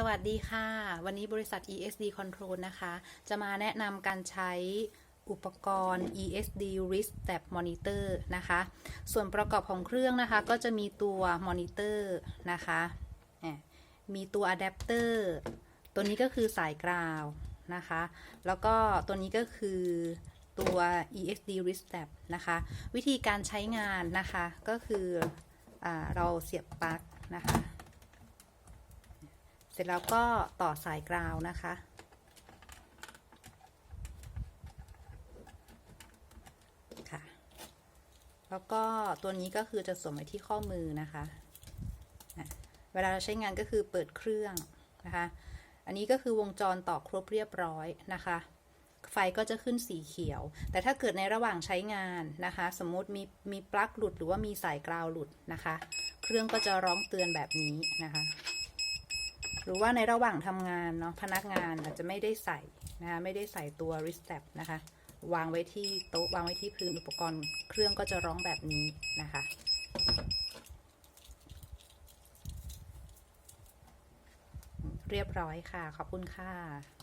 สวัสดีค่ะ วันนี้บริษัท ESD Control นะคะ จะมาแนะนำการใช้อุปกรณ์ ESD Wrist Step Monitor นะคะ ส่วนประกอบของเครื่องนะคะ ก็จะมีตัวมอนิเตอร์นะคะ มีตัวอะแดปเตอร์ ตัวนี้ก็คือสายกราวนะคะ แล้วก็ตัวนี้ก็คือตัว ESD Wrist Step นะคะ วิธีการใช้งานนะคะ ก็คืออเราเสียบปลั๊กนะคะ เสร็จแล้วก็ต่อสายกราวนะคะ ค่ะ แล้วก็ตัวนี้ก็คือจะสวมไว้ที่ข้อมือนะคะ เวลาเราใช้งานก็คือเปิดเครื่องนะคะ อันนี้ก็คือวงจรต่อครบเรียบร้อยนะคะไฟก็จะขึ้นสีเขียว แต่ถ้าเกิดในระหว่างใช้งานนะคะ สมมติมีมีปลั๊กหลุดหรือว่ามีสายกราวหลุดนะคะ เครื่องก็จะร้องเตือนแบบนี้นะคะ หรือว่าในระหว่างทำงานเนาะพนักงานอาจจะไม่ได้ใส่นะคะไม่ได้ใส่ตัว wrist strap นะคะ วางไว้ที่โต๊ะวางไว้ที่พื้นอุปกรณ์เครื่องก็จะร้องแบบนี้นะคะเรียบร้อยค่ะ ขอบคุณค่ะ